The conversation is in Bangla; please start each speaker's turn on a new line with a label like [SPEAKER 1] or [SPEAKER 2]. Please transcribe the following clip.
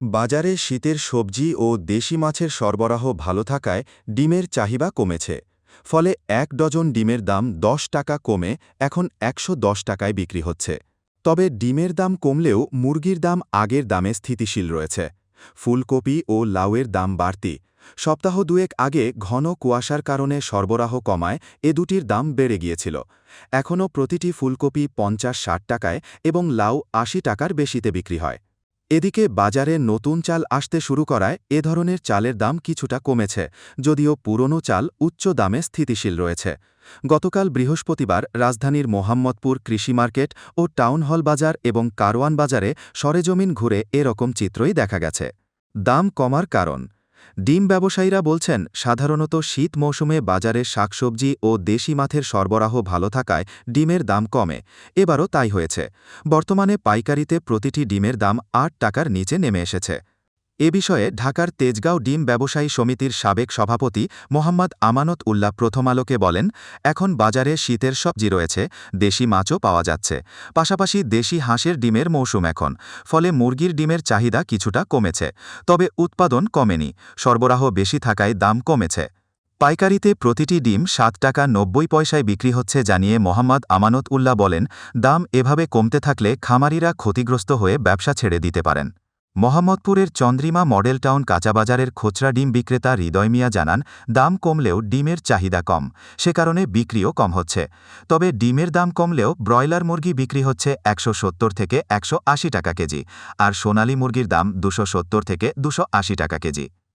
[SPEAKER 1] বাজারে শীতের সবজি ও দেশি মাছের সরবরাহ ভালো থাকায় ডিমের চাহিদা কমেছে। ফলে এক ডজন ডিমের দাম দশ টাকা কমে এখন একশো দশ টাকায় বিক্রি হচ্ছে। তবে ডিমের দাম কমলেও মুরগির দাম আগের দামে স্থিতিশীল রয়েছে। ফুলকপি ও লাউয়ের দাম বাড়তি। সপ্তাহ দুয়েক আগে ঘন কুয়াশার কারণে সরবরাহ কমায় এ দুটির দাম বেড়ে গিয়েছিল। এখনও প্রতিটি ফুলকপি পঞ্চাশ ষাট টাকায় এবং লাউ আশি টাকার বেশিতে বিক্রি হয়। এদিকে বাজারে নতুন চাল আসতে শুরু করায় এ ধরনের চালের দাম কিছুটা কমেছে, যদিও পুরনো চাল উচ্চ দামে স্থিতিশীল রয়েছে। গতকাল বৃহস্পতিবার রাজধানীর মোহাম্মদপুর কৃষি মার্কেট ও টাউন হল বাজার এবং কারওয়ান বাজারে সরেজমিন ঘুরে এরকম চিত্রই দেখা গেছে। দাম কমার কারণ ডিম ব্যবসায়ীরা বলছেন, সাধারণত শীত মৌসুমে বাজারে শাকসবজি ও দেশি মাছের সরবরাহ ভালো থাকায় ডিমের দাম কমে। এবারও তাই হয়েছে। বর্তমানে পাইকারিতে প্রতিটি ডিমের দাম আট টাকার নিচে নেমে এসেছে। এ বিষয়ে ঢাকার তেজগাঁও ডিম ব্যবসায়ী সমিতির সাবেক সভাপতি মোহাম্মদ আমানত উল্লাহ প্রথম আলোকে বলেন, এখন বাজারে শীতের সবজি রয়েছে, দেশি মাছও পাওয়া যাচ্ছে। পাশাপাশি দেশি হাঁসের ডিমের মৌসুম এখন, ফলে মুরগির ডিমের চাহিদা কিছুটা কমেছে। তবে উৎপাদন কমেনি, সরবরাহ বেশি থাকায় দাম কমেছে। পাইকারিতে প্রতিটি ডিম সাত টাকা নব্বই পয়সায় বিক্রি হচ্ছে জানিয়ে মোহাম্মদ আমানত উল্লাহ বলেন, দাম এভাবে কমতে থাকলে খামারিরা ক্ষতিগ্রস্ত হয়ে ব্যবসা ছেড়ে দিতে পারেন। মোহাম্মদপুরের চন্দ্রিমা মডেল টাউন কাঁচাবাজারের খুচরা ডিম বিক্রেতা হৃদয় মিয়া জানান, দাম কমলেও ডিমের চাহিদা কম, সে কারণে বিক্রিও কম হচ্ছে। তবে ডিমের দাম কমলেও ব্রয়লার মুরগি বিক্রি হচ্ছে একশো সত্তর থেকে একশো আশি টাকা কেজি, আর সোনালী মুরগির দাম দুশো থেকে দুশো টাকা কেজি।